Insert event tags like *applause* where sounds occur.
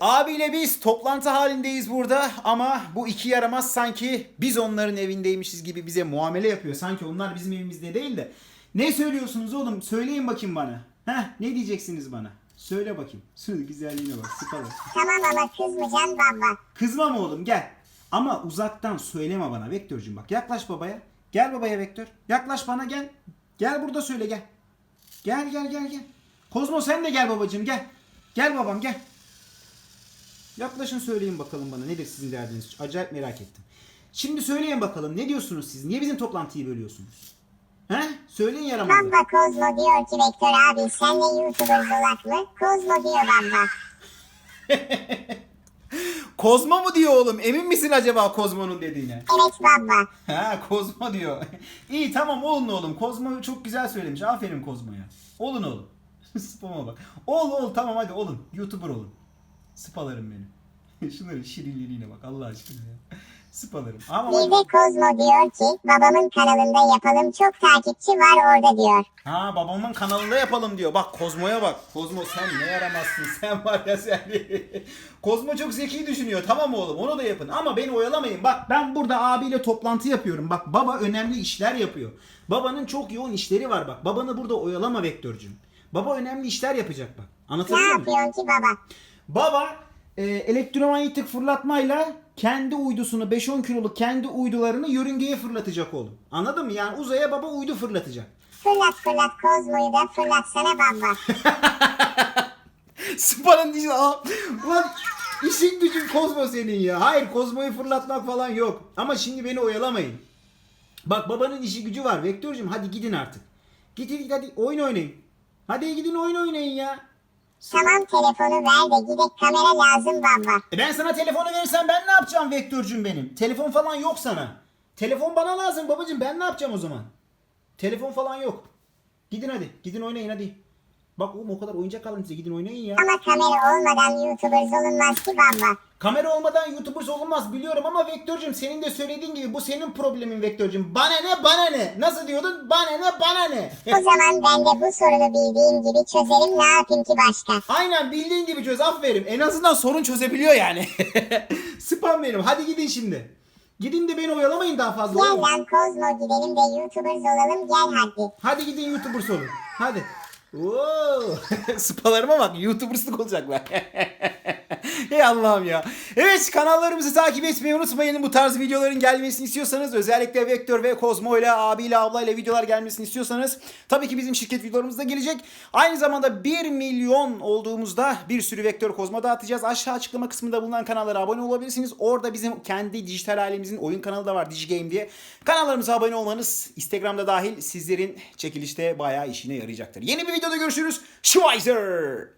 Abiyle biz toplantı halindeyiz burada ama bu iki yaramaz sanki biz onların evindeymişiz gibi bize muamele yapıyor. Sanki onlar bizim evimizde değil de. Ne söylüyorsunuz oğlum? Söyleyin bakayım bana. Heh, ne diyeceksiniz bana? Söyle bakayım. Su güzelliğine bak. Sıkalım. Tamam ama kızmayacaksın baba. Kızma mı oğlum gel. Ama uzaktan söyleme bana Vektörcüğüm bak. Yaklaş babaya. Gel babaya Vektör. Yaklaş bana gel. Gel burada söyle gel. Gel gel gel gel. Kozmo sen de gel babacığım gel. Gel babam gel. Yaklaşın söyleyin bakalım bana nedir sizin derdiniz? Acayip merak ettim. Şimdi söyleyin bakalım ne diyorsunuz siz? Niye bizim toplantıyı bölüyorsunuz? He? Söyleyin yaramazlar. Baba Kozmo diyor ki Vektör abi sen de YouTuber dolak mı? Kozmo diyor baba. *laughs* Kozmo mu diyor oğlum? Emin misin acaba Kozmo'nun dediğine? Evet baba. Ha Kozmo diyor. *laughs* İyi tamam olun oğlum. Kozmo çok güzel söylemiş. Aferin Kozmo'ya. Olun oğlum. *laughs* Spama bak. Ol ol tamam hadi olun. Youtuber olun. Spalarım beni. *laughs* Şunların şirinliğine bak Allah aşkına ya. Spalarım. Ama Bir bak- Kozmo diyor ki babamın kanalında yapalım çok takipçi var orada diyor. Ha babamın kanalında yapalım diyor. Bak Kozmo'ya bak. Kozmo sen ne yaramazsın. Sen var ya sen. *laughs* Kozmo çok zeki düşünüyor. Tamam oğlum onu da yapın. Ama beni oyalamayın. Bak ben burada abiyle toplantı yapıyorum. Bak baba önemli işler yapıyor. Babanın çok yoğun işleri var bak. Babanı burada oyalama Vektörcüğüm. Baba önemli işler yapacak bak. Ne Anlatabiliyor muyum? yapıyorsun ki baba? Baba e, elektromanyetik fırlatmayla kendi uydusunu 5-10 kiloluk kendi uydularını yörüngeye fırlatacak oğlum. Anladın mı? Yani uzaya baba uydu fırlatacak. Fırlat fırlat Kozmo'yu da fırlatsana baba. *laughs* Spa'nın dişi... Aa, Ulan işin gücün Kozmo senin ya. Hayır Kozmo'yu fırlatmak falan yok. Ama şimdi beni oyalamayın. Bak babanın işi gücü var. Vektörcüm hadi gidin artık. Gidin hadi oyun oynayın. Hadi gidin oyun oynayın ya. Tamam telefonu ver de gidek kamera lazım baba. E ben sana telefonu verirsem ben ne yapacağım Vektörcüm benim? Telefon falan yok sana. Telefon bana lazım babacım ben ne yapacağım o zaman? Telefon falan yok. Gidin hadi. Gidin oynayın hadi. Bak oğlum o kadar oyuncak alın size gidin oynayın ya. Ama kamera olmadan YouTuber olunmaz ki baba. Kamera olmadan YouTuber olunmaz biliyorum ama Vektörcüm senin de söylediğin gibi bu senin problemin Vektörcüm. Bana ne bana ne? Nasıl diyordun? Bana ne bana ne? O zaman ben de bu sorunu bildiğim gibi çözerim ne yapayım ki başka. Aynen bildiğin gibi çöz aferin. En azından sorun çözebiliyor yani. *laughs* Spam benim. Hadi gidin şimdi. Gidin de beni oyalamayın daha fazla. Gel lan Kozmo gidelim de YouTuber olalım gel hadi. Hadi gidin YouTuber olun. Hadi. Oo. *laughs* Spalarıma bak YouTubers'lık olacaklar. *laughs* Ey Allah'ım ya. Evet kanallarımızı takip etmeyi unutmayın. Bu tarz videoların gelmesini istiyorsanız özellikle Vektör ve Kozmo ile abiyle ablayla videolar gelmesini istiyorsanız tabii ki bizim şirket videolarımız da gelecek. Aynı zamanda 1 milyon olduğumuzda bir sürü Vektör Kozmo dağıtacağız. Aşağı açıklama kısmında bulunan kanallara abone olabilirsiniz. Orada bizim kendi dijital ailemizin oyun kanalı da var DigiGame diye. Kanallarımıza abone olmanız Instagram'da dahil sizlerin çekilişte bayağı işine yarayacaktır. Yeni bir videoda görüşürüz. Schweizer!